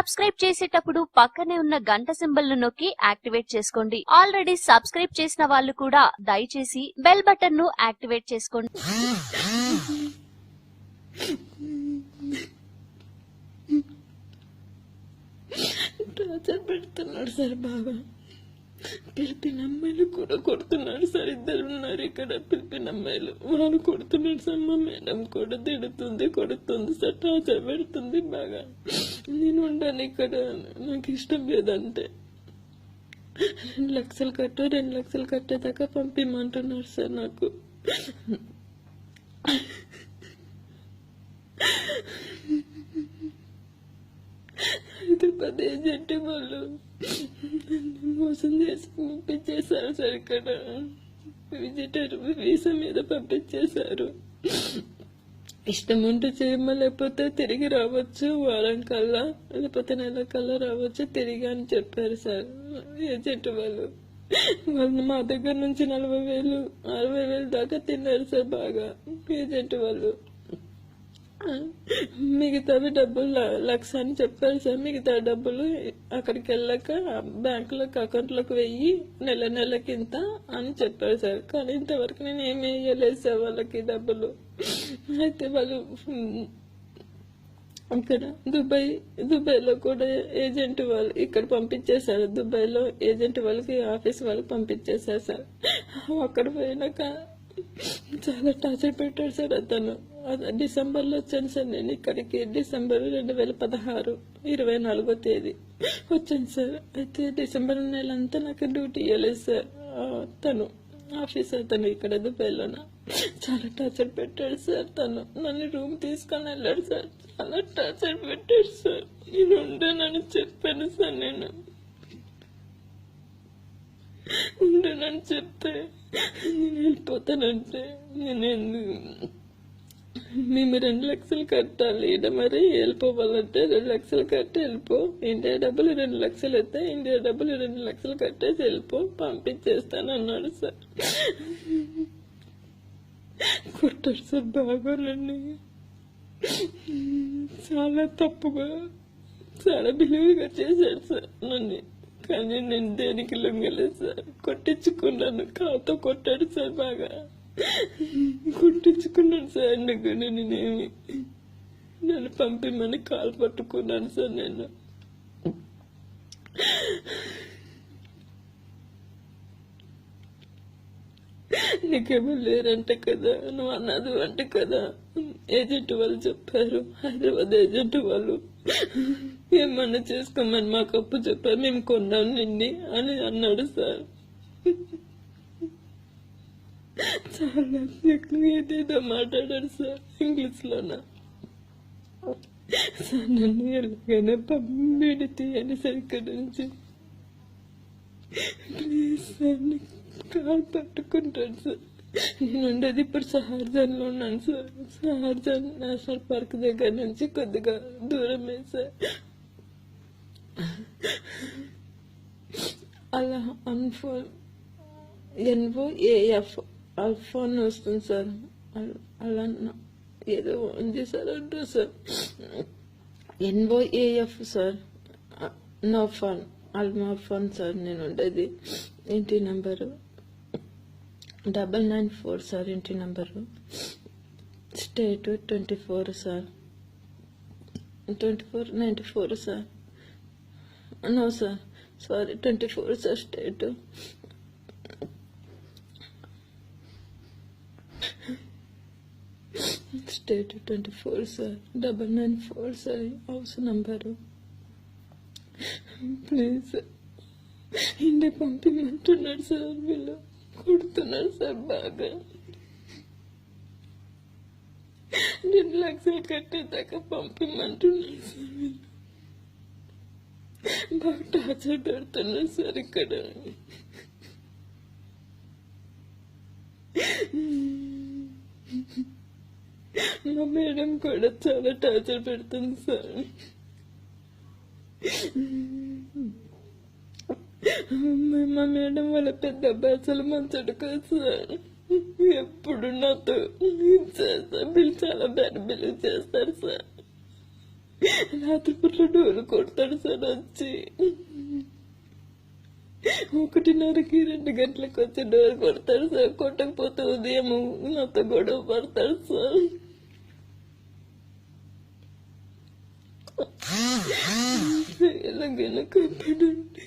Subscribe చేసేటప్పుడు పక్కనే ఉన్న గంట సింబల్ను నొక్కి యాక్టివేట్ చేసుకోండి. ఆల్రెడీ సబ్స్క్రైబ్ చేసిన వాళ్ళు కూడా దయచేసి బెల్ బటన్ను యాక్టివేట్ చేసుకోండి. టార్చర్ పెడుతున్నాడు సార్ బాబా. పిలిపిన అమ్మాయిలు కూడా కొడుతున్నాడు సార్. ఇద్దరు ఉన్నారు ఇక్కడ. పిలిపిన అమ్మాయిలు వాళ్ళు కొడుతున్నాడు సార్. మా మేడం కూడా తిడుతుంది కొడుతుంది సార్. టార్చర్ పెడుతుంది బాగా. నేను ఉంటాను ఇక్కడ. నాకు ఇష్టం లేదంటే. రెండు లక్షలు కట్టు రెండు లక్షలు కట్టేదాకా పంపిమంటున్నారు సార్ నాకు. హైదరాబాద్ ఏజెంట్ వాళ్ళు మోసం చేసి పంపించేశారు సార్ ఇక్కడ. విజిటర్ వీసా మీద పంపించేశారు. ఇష్టం ఉంటే చేయమ్మా లేకపోతే తిరిగి రావచ్చు వారం కల్లా లేకపోతే నెల కల్లా రావచ్చు తిరిగి అని చెప్పారు సార్. ఏజెంట్ వాళ్ళు. వాళ్ళు మా దగ్గర నుంచి నలభై వేలు అరవై వేలు దాకా తిన్నారు సార్ బాగా. ఏజెంట్ వాళ్ళు. మిగతావి డబ్బులు లక్ష అని చెప్పారు సార్. మిగతా డబ్బులు అక్కడికి వెళ్ళాక బ్యాంకులోకి అకౌంట్లోకి వెయ్యి నెల నెలకింత అని చెప్పారు సార్. కానీ ఇంతవరకు నేను ఏమి వేయలేదు సార్ వాళ్ళకి డబ్బులు. అయితే వాళ్ళు ఇక్కడ దుబాయ్ దుబాయ్లో కూడా ఏజెంట్ వాళ్ళు ఇక్కడ పంపించేశారు. దుబాయ్లో ఏజెంట్ వాళ్ళకి ఆఫీస్ వాళ్ళకి పంపించేశారు సార్. అక్కడ పోయినాక చాలా టార్చర్ పెట్టాడు సార్ అతను. డిసెంబర్లో వచ్చాను సార్ నేను ఇక్కడికి డిసెంబర్ రెండు వేల పదహారు ఇరవై నాలుగో తేదీ. వచ్చాను సార్. అయితే డిసెంబర్ నెలంతా నాకు డ్యూటీ ఇవ్వలేదు సార్. తను ఆఫీస్ అతను ఇక్కడ దుబాయ్లోన. చాలా టార్చర్ పెట్టాడు సార్ తను. నన్ను రూమ్ తీసుకొని వెళ్ళాడు సార్. చాలా టార్చర్ పెట్టాడు సార్. నేను ఉండనని చెప్పాను సార్ నేను. ఉండనని చెప్తే నేను వెళ్ళిపోతానంటే నేను ఎందుకు మేము రెండు లక్షలు కట్టాలి. ఈడ మరి వెళ్ళిపోవాలంటే రెండు లక్షలు కట్టి వెళ్ళిపో. ఇండియా డబ్బులు రెండు లక్షలు అయితే ఇండియా డబ్బులు రెండు లక్షలు కట్టేసి వెళ్ళిపో. పంపించేస్తాను అన్నాడు సార్. కొట్టాడు సార్ బాగోలండి చాలా తప్పుగా. చాలా బిలీవ్గా చేశాడు సార్ నన్ను. కానీ నేను దేనికి లొంగలేదు సార్. కొట్టించుకున్నాను. కాతో కొట్టాడు సార్ బాగా. కొట్టించుకున్నాను సార్ అందుకు నేనేమి నన్ను పంపిమని కాలు పట్టుకున్నాను సార్ నేను. నీకేమో లేరంటే కదా నువ్వు అన్నది అంటే కదా. ఏజెంట్ వాళ్ళు చెప్పారు హైదరాబాద్ ఏజెంట్ వాళ్ళు. ఏమన్నా చేసుకోమని మాకు అప్పు చెప్పారు మేము కొన్నాం నిండి అని అన్నాడు సార్. చాలా ఎక్కువ ఏదేదో మాట్లాడాడు సార్ ఇంగ్లీష్లోనా సార్ నన్ను ఎలాగైనా పంపిడి తీయని సార్ ఇక్కడ నుంచి ప్లీజ్ సార్ కాలు పట్టుకుంటాను సార్ నేను ఉండేది ఇప్పుడు సహార్జన్లో ఉన్నాను సార్ సహార్జన్ నేషనల్ పార్క్ దగ్గర నుంచి కొద్దిగా దూరమే సార్ అలా అన్ఫో ఎన్ఓ ఏఎఫ్ అల్ఫోన్ వస్తుంది సార్ అలా ఏదో ఉంది సార్ అంటూ sir NOAF sir no phone alma phone sir నేను ఉండేది ఇంటి number double nine four sir ఇంటి number state twenty four sir twenty four ninety four sir no sir sorry twenty four sir state date twenty four sir double nine four sir house number please ఇండే పంపిమంటున్నాడు sir వీళ్ళు కొడుతున్నారు sir బాగా. రెండు లక్షలు కట్టేదాకా పంపిమంటున్నారు sir వీళ్ళు. బాగా torture పెడుతున్నారు sir ఇక్కడ. మా మేడం కూడా చాలా టార్చర్ పెడుతుంది సార్. మా మేడం వాళ్ళ పెద్ద అబ్బాయి అసలు మంచోడు కాదు సార్. ఎప్పుడు నాతో చేస్తారు? బిల్ చాలా బ్యాడ్ బిలీవ్ చేస్తారు సార్. రాత్రిపూట డోర్ కొడతాడు సార్ వచ్చి. ఒకటిన్నరకి రెండు గంటలకు వచ్చి డోర్ కొడతాడు సార్. కొట్టకపోతే ఉదయం నాతో గొడవ పడతాడు సార్. ఎలాగైనా కాపాడండి